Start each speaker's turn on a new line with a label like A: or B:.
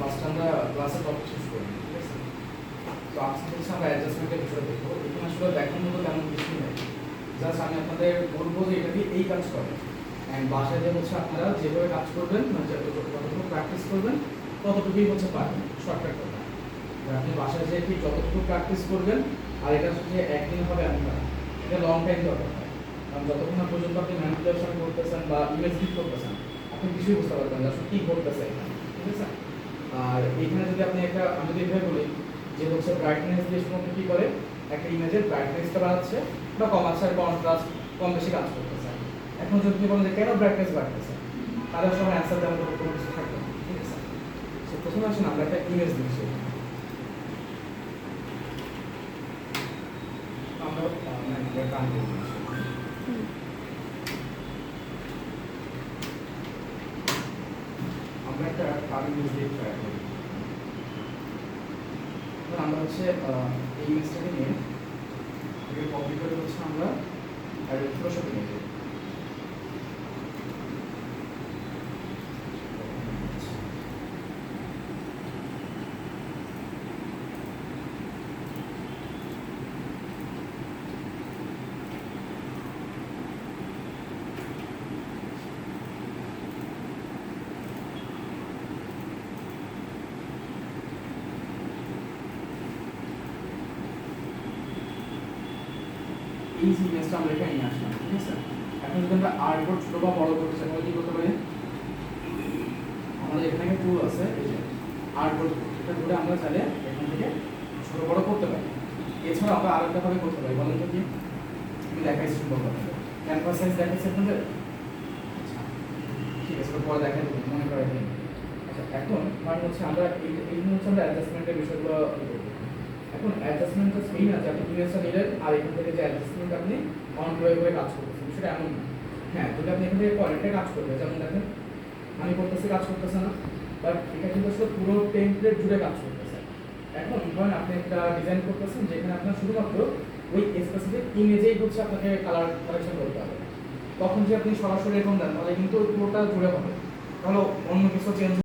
A: First আমরা ক্লাসের topic শেষ করি ঠিক আছে? তো আজকে হচ্ছে আমরা অ্যাডজাস্টমেন্টের বিষয় দেখব। এখানে আসলে দেখার মতো তেমন কিছু নেই। জাস্ট আমি আপনাদের বলব যে এটা দিয়ে এই কাজ করে অ্যান্ড বাসায় যে হচ্ছে আপনারা যেভাবে কাজ করবেন মানে যতটুকু প্র্যাকটিস করবেন, ততটুকুই হচ্ছে পারবেন শর্টকাট আর আপনি বাসায় যে ঠিক যতটুকু প্র্যাকটিস করবেন, আর এটা হচ্ছে একদিন হবে না। এটা লং টাইম দরকার। হয় কারণ যতক্ষণ না পর্যন্ত আপনি ম্যানিপুলেশন করতেছেন বা ইমেজ করতেছেন, আপনি কিছুই বুঝতে পারবেন আসলে কী এখানে, ঠিক আছে? আর এখানে যদি আপনি একটা, আমি যদি এভাবে বলি যে হচ্ছে ব্রাইটনেস দিয়ে শুধুমাত্র কী করে? একটা ইমেজের ব্রাইটনেসটা বাড়াচ্ছে বা কমাচ্ছে আর কন্ট্রাস্ট কম বেশি কাজ করতেছে। এখন যদি বলেন যে কেন ব্রাইটনেস বাড়তেছে? তাদের সময় অ্যান্সার দেওয়ার মতো কোনো কিছু থাকবে ঠিক আছে? তো প্রথমে আসুন আমরা একটা ইমেজ দিচ্ছি আমরা মানে এবার আমরা হচ্ছে এই ইমেজটাকে নিয়ে কপি করে হচ্ছে আমরা সাথে নিয়ে এই ইমেজটা আমরা এখানে নিয়ে আসলাম, ঠিক আছে? এখন যদি আমরা আর্টবোর্ড ছোট বা বড় করতে চাই কি করতে পারি? আমাদের এখানে টুল আছে, এই যে আর্টবোর্ড এটা ধরে আমরা চাইলে এখান থেকে ছোট বড় করতে পারি। এছাড়া আমরা আরেকটা ভাবে করতে পারি, বলেন তো কি? আমি দেখাইছি সুন্দর কথা ক্যানভাস সাইজ দেখাইছি আপনাদের? আচ্ছা ঠিক আছে পরে দেখাই দেবো, মনে করে আচ্ছা এখন মানে হচ্ছে আমরা এই এই হচ্ছে আমরা অ্যাডজাস্টমেন্টের বিষয়গুলো। এখন অ্যাডজাস্টমেন্ট তো সেই না যে আপনি ইমেজটা নিলেন, আর এখান থেকে যে অ্যাডজাস্টমেন্ট আপনি অন করে করে কাজ করতেছেন, সেটা এমন না। হ্যাঁ যদি আপনি এখান থেকে পয়েন্টে কাজ করবেন, যেমন দেখেন, আমি করতেছি, কাজ করতেছে না বাট এটা কিন্তু আসলে পুরো টেমপ্লেট জুড়ে কাজ করতেছে। এখন ধরেন আপনি একটা ডিজাইন করতেছেন, যেখানে আপনার শুধুমাত্র ওই স্পেসিফিক ইমেজেই হচ্ছে আপনাকে কালার কালেকশন করতে হবে। তখন যে আপনি সরাসরি এরকম দেন, তাহলে কিন্তু পুরোটা জুড়ে হবে। তাহলে অন্য কিছু চেঞ্জ